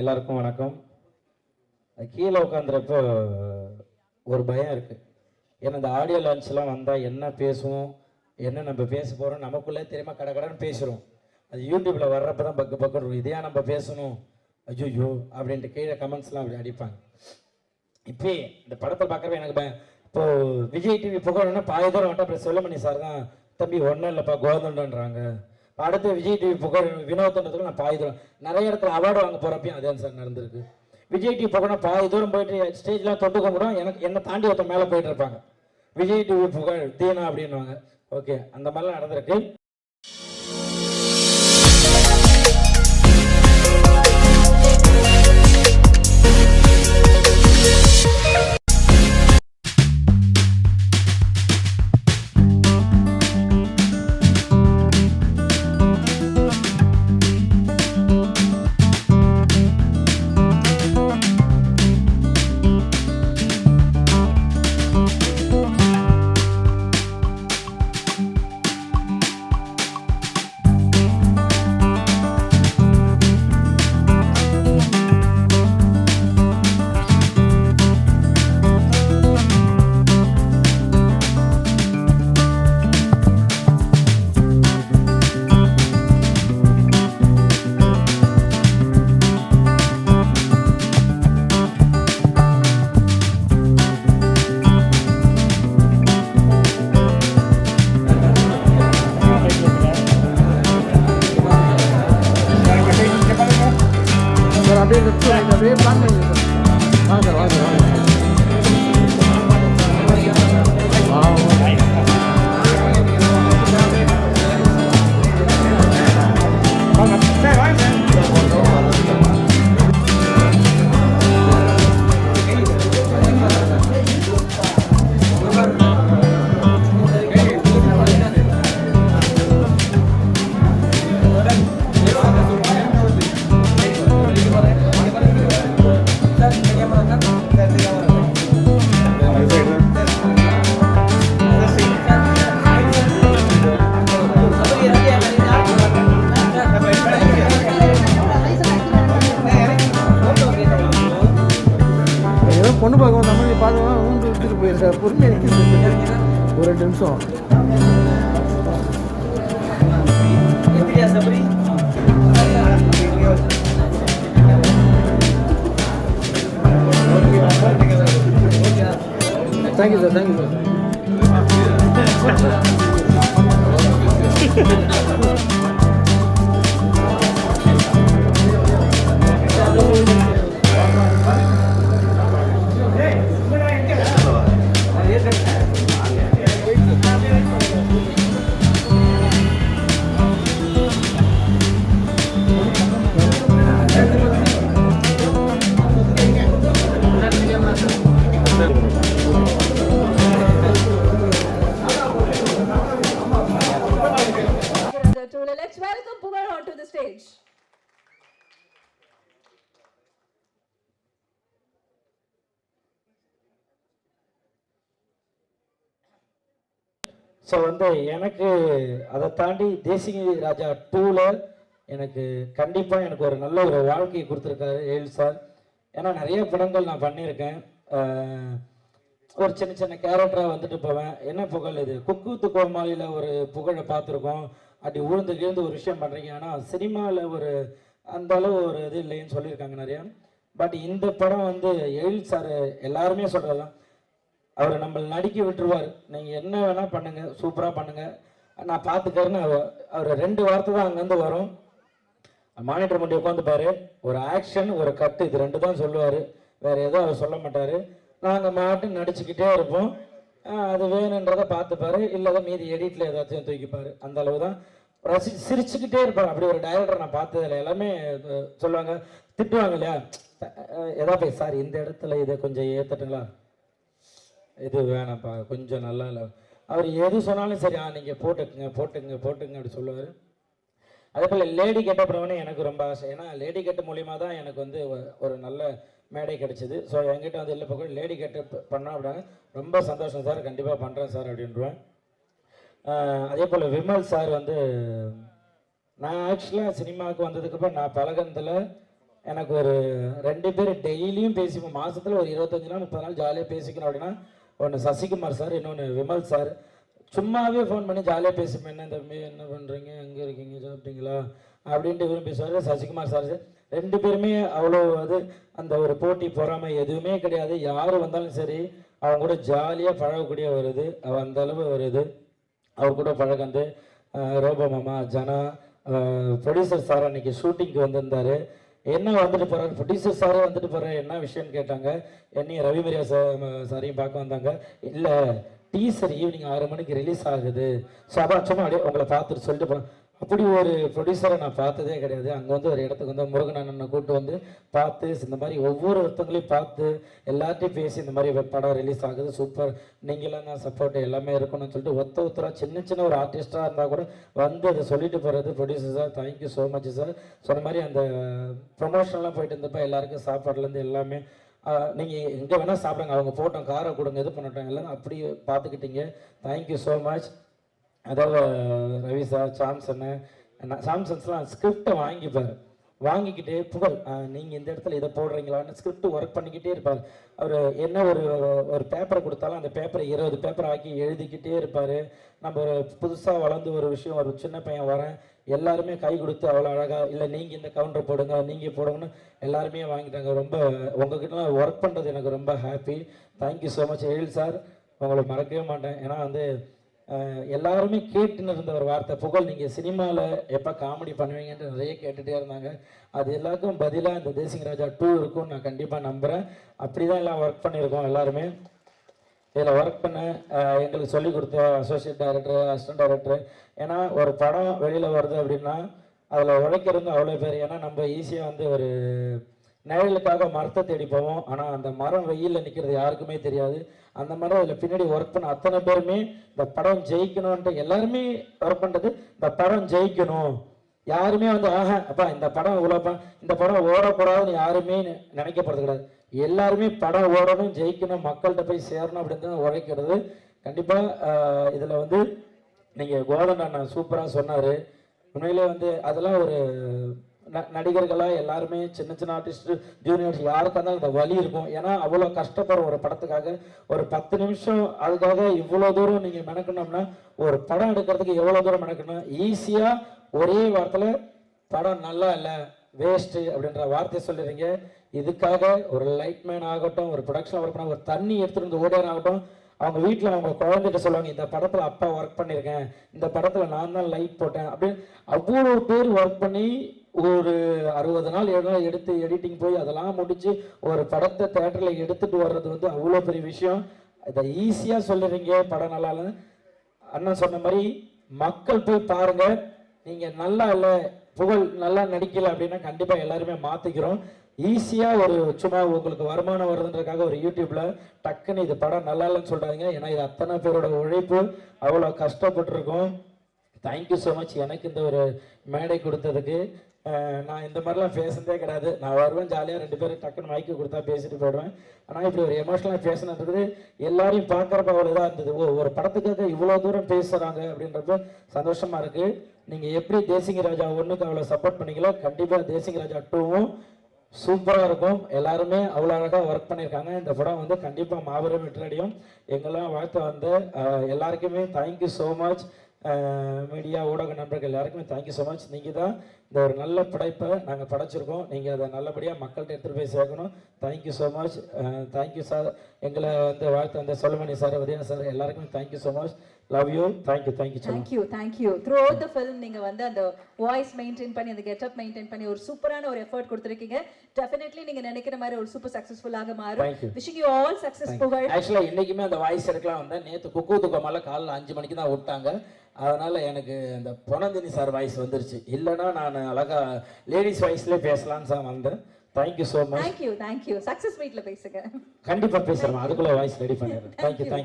எல்லாருக்கும் வணக்கம். கீழே உட்காந்துறப்போ ஒரு பயம் இருக்குது ஏன்னா இந்த ஆடியோ லான்ச்லாம் வந்தால் என்ன பேசுவோம் என்ன நம்ம பேச போகிறோம் நமக்குள்ளே தெரியுமா கட கடைன்னு பேசுகிறோம் அது யூடியூப்பில் வர்றப்ப தான் பக்கு பக்கம் இருக்கும். இதையா நம்ம பேசணும்? ஐயோ அப்படின்ட்டு கீழே கமெண்ட்ஸ்லாம் அப்படி அடிப்பாங்க. இப்போ இந்த படத்தை பார்க்குறப்ப எனக்கு பயம். இப்போது விஜய் டிவி புகழன்னா பாதி தூரம் வந்துட்டு அப்புறம் செல்லமணி சார் தான் தம்பி ஒன்றும் இல்லைப்பா கோதண்டன்றாங்க. அடுத்து விஜய் டிவி புகழ் வினோதன்றதுக்கு நான் பாதி தூரம். நிறைய இடத்துல அவார்டு வாங்க போகிறப்பையும் அதே சார் நடந்திருக்கு. விஜய் டிவி புகழ் பாதி தூரம் போயிட்டு ஸ்டேஜ்லாம் தொட்டு கும்பிடும் எனக்கு என்னை தாண்டி ஒருத்தன் மேலே போயிட்டு இருப்பாங்க. விஜய் டிவி புகழ் தீனா அப்படின்னுவாங்க. ஓகே அந்த மாதிரிலாம் நடந்திருக்கு. வாங்க சார் வாங்க சார் வாங்க எடுத்துட்டு பொறுமையாக நிற்கிறது ஒரு ரெண்டு நிமிஷம் thank you sir thank you sir so வந்து எனக்கு அதை தாண்டி தேசிய ராஜா டூவில் எனக்கு கண்டிப்பாக எனக்கு ஒரு நல்ல ஒரு வாழ்க்கையை கொடுத்துருக்காரு ஏழு சார் ஏன்னா நிறைய படங்கள் நான் பண்ணியிருக்கேன். ஒரு சின்ன சின்ன கேரக்டராக வந்துட்டு போவேன். என்ன புகழ் இது? குக்குத்து கோமாளியில் ஒரு புகழை பார்த்துருக்கோம். அப்படி உழுந்து கிழந்து ஒரு விஷயம் பண்ணுறீங்க ஆனால் சினிமாவில் ஒரு அந்த அளவு ஒரு இது இல்லைன்னு சொல்லியிருக்காங்க நிறையா. பட் இந்த படம் வந்து எழில் சார் எல்லாருமே சொல்கிறதான் அவர் நம்மளை நடிக்க விட்டுருவார். நீங்கள் என்ன வேணால் பண்ணுங்கள் சூப்பராக பண்ணுங்கள் நான் பார்த்துக்கறேன்னு அவர் ரெண்டு வார்த்தை தான் அங்கேருந்து வரும். மானிட்டர் முன்னாடி உட்காந்துப்பாரு ஒரு ஆக்ஷன் ஒரு கட்டு இது ரெண்டு தான் சொல்லுவார். வேறு எதுவும் அவர் சொல்ல மாட்டார். நாங்கள் மாட்டு நடிச்சுக்கிட்டே இருப்போம். அது வேணுன்றதை பார்த்துப்பாரு இல்லாத மீதி எடிட்டில் ஏதாச்சும் தூக்கிப்பார். அந்த அளவு தான். ரசி சிரிச்சுக்கிட்டே இருப்பார். அப்படி ஒரு டைரக்டர் நான் பார்த்ததில்ல எல்லாமே சொல்லுவாங்க. திட்டுவாங்க இல்லையா? எதா போய் சார் இந்த இடத்துல இதை கொஞ்சம் ஏற்றுட்டுங்களா இது வேணாம்ப்பா கொஞ்சம் நல்லா இல்லை. அவர் எது சொன்னாலும் சரி ஆ நீங்கள் போட்டுக்குங்க போட்டுக்குங்க போட்டுங்க அப்படி சொல்லுவார். அதே போல் லேடி கெட்ட பிரவனே எனக்கு ரொம்ப ஆசை. ஏன்னா லேடி கெட்ட மூலியமாக தான் எனக்கு வந்து ஒரு நல்ல மேடை கிடைச்சிது. ஸோ என்கிட்ட வந்து இல்லை பக்கம் லேடி கெட்ட பண்ணோம் அப்படின்னா ரொம்ப சந்தோஷம் சார் கண்டிப்பாக பண்ணுறேன் சார் அப்படின்றேன் அதே போல் விமல் சார் வந்து நான் ஆக்சுவலாக சினிமாவுக்கு வந்ததுக்கப்புறம் நான் பழகினதில் எனக்கு ஒரு ரெண்டு பேர் டெய்லியும் பேசிப்போம். மாதத்தில் ஒரு இருபத்தஞ்சு நாள் முப்பது நாள் ஜாலியாக பேசிக்கணும் அப்படின்னா ஒன்று சசிகுமார் சார் இன்னொன்று விமல் சார். சும்மாவே ஃபோன் பண்ணி ஜாலியாக பேசுமே என்ன தம்பி என்ன பண்ணுறீங்க எங்கே இருக்கீங்க? சாப்பிட்டீங்களா? அப்படின்ட்டு இவரும் பேசுவார் சசிகுமார் சார். ரெண்டு பேருமே அவ்வளோ அது அந்த ஒரு போட்டி பொறாமை எதுவுமே கிடையாது. யார் வந்தாலும் சரி அவங்க கூட ஜாலியாக பழகக்கூடிய ஒரு இது அவ அந்த அளவு ஒரு இது. அவர் கூட பழகந்து ரோபோ மாமா ஜனா ப்ரொடியூசர் சார் அன்றைக்கி ஷூட்டிங்க்கு வந்திருந்தாரு. என்ன வந்துட்டு போறாரு ப்ரொடியூசர் சாரே வந்துட்டு போறேன் என்ன விஷயம்னு கேட்டாங்க. என்னையும் ரவி மரியா சாரையும் பார்க்க வந்தாங்க. இல்லை டீசர் ஈவினிங் ஆறு மணிக்கு ரிலீஸ் ஆகுது. ஸோ அதான் சும்மா அப்படியே உங்களை பார்த்துட்டு சொல்லிட்டு போகிறேன் அப்படி ஒரு ப்ரொடியூசரை நான் பார்த்ததே கிடையாது. அங்கே வந்து ஒரு இடத்துக்கு வந்து முருகன் அண்ணனை கூட்டு வந்து பார்த்து இந்த மாதிரி ஒவ்வொரு ஒருத்தங்களையும் பார்த்து எல்லார்ட்டையும் பேசி இந்த மாதிரி படம் ரிலீஸ் ஆகுது. சூப்பர். நீங்களாம் தான் சப்போர்ட் எல்லாமே இருக்கணும்னு சொல்லிட்டு ஒத்த ஒத்தரா சின்ன சின்ன ஒரு ஆர்டிஸ்டாக இருந்தால் கூட வந்து அதை சொல்லிட்டு போகிறது producer sir thank you so much sir சொன்ன மாதிரி அந்த ப்ரொமோஷன்லாம் போயிட்டு இருந்தப்ப எல்லாருக்கும் சாப்பாடுலேருந்து எல்லாமே நீங்கள் எங்கே வேணால் சாப்பிடுங்க. அவங்க போட்டோம் காரை கொடுங்க இது பண்ணட்டும் எல்லாம் அப்படி பார்த்துக்கிட்டீங்க. தேங்க்யூ ஸோ மச் அதாவது ரவி சார் சாம்சனு சாம்சன்ஸ்லாம் ஸ்கிரிப்டை வாங்கிப்பார் வாங்கிக்கிட்டே புகழ். நீங்கள் இந்த இடத்துல இதை போடுறீங்களான்னு ஸ்கிரிப்ட் ஒர்க் பண்ணிக்கிட்டே இருப்பார். அவர் என்ன ஒரு ஒரு பேப்பரை கொடுத்தாலும் அந்த பேப்பரை இருபது பேப்பர் ஆக்கி எழுதிக்கிட்டே இருப்பார். நம்ம ஒரு புதுசாக வளர்ந்து ஒரு விஷயம் ஒரு சின்ன பையன் வரேன். எல்லாருமே கை கொடுத்து அவ்வளோ அழகாக இல்லை நீங்கள் இந்த கவுண்டர் போடுங்க நீங்கள் போடுங்கன்னு எல்லாருமே வாங்கிட்டாங்க. ரொம்ப உங்ககிட்டலாம் ஒர்க் பண்ணுறது எனக்கு ரொம்ப happy thank you so much Ezhil sir. உங்களை மறக்கவே மாட்டேன். ஏன்னா வந்து எல்லாருமே கேட்டுன்னு இருந்த ஒரு வார்த்தை. புகழ் நீங்கள் சினிமாவில் எப்போ காமெடி பண்ணுவீங்கன்ட்டு நிறைய கேட்டுகிட்டே இருந்தாங்க. அது எல்லாருக்கும் பதிலாக இந்த தேசிங் ராஜா டூ இருக்கும்னு நான் கண்டிப்பாக நம்புகிறேன் அப்படி தான் எல்லாம் ஒர்க் பண்ணியிருக்கோம் எல்லாருமே. இதில் ஒர்க் பண்ண எங்களுக்கு சொல்லிக் கொடுத்த அசோசியேட் டைரக்டர் அசிஸ்டன்ட் டைரக்டர் ஏன்னா ஒரு படம் வெளியில் வருது அப்படின்னா அதில் உழைக்கிறது அவ்வளோ பேர். ஏன்னா நம்ம ஈஸியாக வந்து ஒரு நிழலுக்காக மரத்தை தேடி போவோம். ஆனால் அந்த மரம் வெயிலில் நிற்கிறது யாருக்குமே தெரியாது. அந்த மாதிரி அதில் பின்னாடி ஒர்க் பண்ண அத்தனை பேருமே இந்த படம் ஜெயிக்கணும்ன்ட்டு எல்லாருமே ஒர்க் பண்ணுறது இந்த படம் ஜெயிக்கணும். யாருமே வந்து ஆஹா அப்பா இந்த படம் இவ்வளோப்பா இந்த படம் ஓடக்கூடாதுன்னு யாருமே நினைக்கப்படுறது கிடையாது. எல்லாருமே படம் ஓடணும் ஜெயிக்கணும் மக்கள்கிட்ட போய் சேரணும் அப்படின்னு தான் உழைக்கிறது. கண்டிப்பாக இதில் வந்து நீங்கள் கோதன் அண்ணன் சூப்பராக சொன்னார். உண்மையிலே வந்து அதெல்லாம் ஒரு நடிகர்களா எல்லாருமே சின்ன சின்ன ஆர்டிஸ்ட் ஜூனியர்ஸ் யாருக்கா இருந்தாலும் இந்த வழி இருக்கும். ஏன்னா அவ்வளோ கஷ்டப்படுற ஒரு படத்துக்காக ஒரு பத்து நிமிஷம் அதுக்காக இவ்வளோ தூரம் நீங்கள் மெனக்கணும்னா ஒரு படம் எடுக்கிறதுக்கு எவ்வளோ தூரம் மெனக்கணும் ஈஸியாக ஒரே வாரத்தில் படம் நல்லா இல்லை வேஸ்ட்டு அப்படின்ற வார்த்தை சொல்லிடுறீங்க. இதுக்காக ஒரு லைட்மேன் ஆகட்டும் ஒரு ப்ரொடக்ஷன் ஒர்க் பண்ண ஒரு தண்ணி எடுத்துகிட்டு வந்து ஓடியார் ஆகட்டும் அவங்க வீட்டில் அவங்க குழந்தைகிட்ட சொல்லுவாங்க இந்த படத்தில் அப்பா ஒர்க் பண்ணியிருக்கேன் இந்த படத்தில் நான் தான் லைட் போட்டேன் அப்படின்னு அவ்வளோ பேர் ஒர்க் பண்ணி ஒரு அறுபது நாள் ஏழு நாள் எடுத்து எடிட்டிங் போய் அதெல்லாம் முடிச்சு ஒரு படத்தை தேட்டரில் எடுத்துட்டு வர்றது வந்து அவ்வளோ பெரிய விஷயம். இதை ஈஸியாக சொல்லுறீங்க படம் நல்லா அண்ணன் சொன்ன மாதிரி மக்கள் போய் பாருங்க. நீங்க நல்லா இல்லை புகழ் நல்லா நடிக்கல அப்படின்னா கண்டிப்பாக எல்லாருமே மாத்திக்கிறோம். ஈஸியா ஒரு சும்மா உங்களுக்கு வருமானம் வருதுன்றதுக்காக ஒரு யூடியூப்ல டக்குன்னு இது படம் நல்லா இல்லைன்னு சொல்றாங்க ஏன்னா இது அத்தனை பேரோட உழைப்பு. அவ்வளோ கஷ்டப்பட்டுருக்கோம். தேங்க்யூ ஸோ மச் எனக்கு இந்த ஒரு மேடை கொடுத்ததுக்கு நான் இந்த மாதிரிலாம் பேசுனதே கிடையாது. நான் வருவேன் ஜாலியாக ரெண்டு பேரும் டக்குன்னு மைக்கு கொடுத்தா பேசிட்டு போயிடுவேன். ஆனால் இப்படி ஒரு எமோஷனலாக பேசினது எல்லாரையும் பார்க்குறப்ப அவ்வளோ இதாக இருந்தது. ஓ ஒரு படத்துக்காக இவ்வளோ தூரம் பேசுகிறாங்க அப்படின்றப்ப சந்தோஷமாக இருக்குது நீங்கள் எப்படி தேசிங்க ராஜா ஒன்றுக்கு அவ்வளோ சப்போர்ட் பண்ணீங்களோ கண்டிப்பாக தேசிங்க ராஜா டூவும் சூப்பராக இருக்கும். எல்லாருமே அவ்வளோ அழகாக ஒர்க் பண்ணியிருக்காங்க. இந்த படம் வந்து கண்டிப்பாக மாபெரும் வெற்றியடையும். எங்கெல்லாம் வாழ்த்து வந்த எல்லாருக்குமே தேங்க்யூ ஸோ மச் மீடியா ஊடக நண்பர்கள் எல்லாருக்குமே தேங்க்யூ ஸோ மச் நீங்கள் தான் இந்த ஒரு நல்ல படைப்பை நாங்கள் படைச்சிருக்கோம். நீங்கள் அதை நல்லபடியாக மக்கள்கிட்ட எடுத்துகிட்டு போய் சேர்க்கணும். Thank you so much thank you sir எங்களை வந்து வாழ்த்து வந்த சொல்லுமணி சார் உதயன் சார் எல்லாருக்குமே thank you so much love you thank you thank you thank you thank you throughout the film நீங்க வந்து அந்த வாய்ஸ் மெயின்டைன் பண்ணி அந்த கெட்டப் மெயின்டைன் பண்ணி ஒரு சூப்பரான ஒரு எஃபர்ட் கொடுத்துருக்கீங்க. டெஃபினெட்லி நீங்க நினைக்கிற மாதிரி ஒரு சூப்பர் சக்சஸ்ஃபுல்லாக Thank மாறும். விஷிங் யூ ஆல் சக்சஸ் புகழ் ஆக்சுவலாக இன்னைக்குமே அந்த வாய்ஸ் எடுக்கலாம் வந்தேன். நேற்று குக்கு துக்கமால காலைல அஞ்சு மணிக்கு தான் விட்டாங்க. அதனால எனக்கு அந்த பொனந்தினி சார் வாய்ஸ் வந்துருச்சு. இல்லைன்னா நான் அழகா லேடிஸ் வாய்ஸ்லேயே பேசலாம்னு சார் வந்தேன். Thank you so much thank you thank you success மீட்ல பேசுங்க. கண்டிப்பாக பேசுகிறேன் அதுக்குள்ளே வாய்ஸ் ரெடி பண்ணிடுறேன். Thank you thank you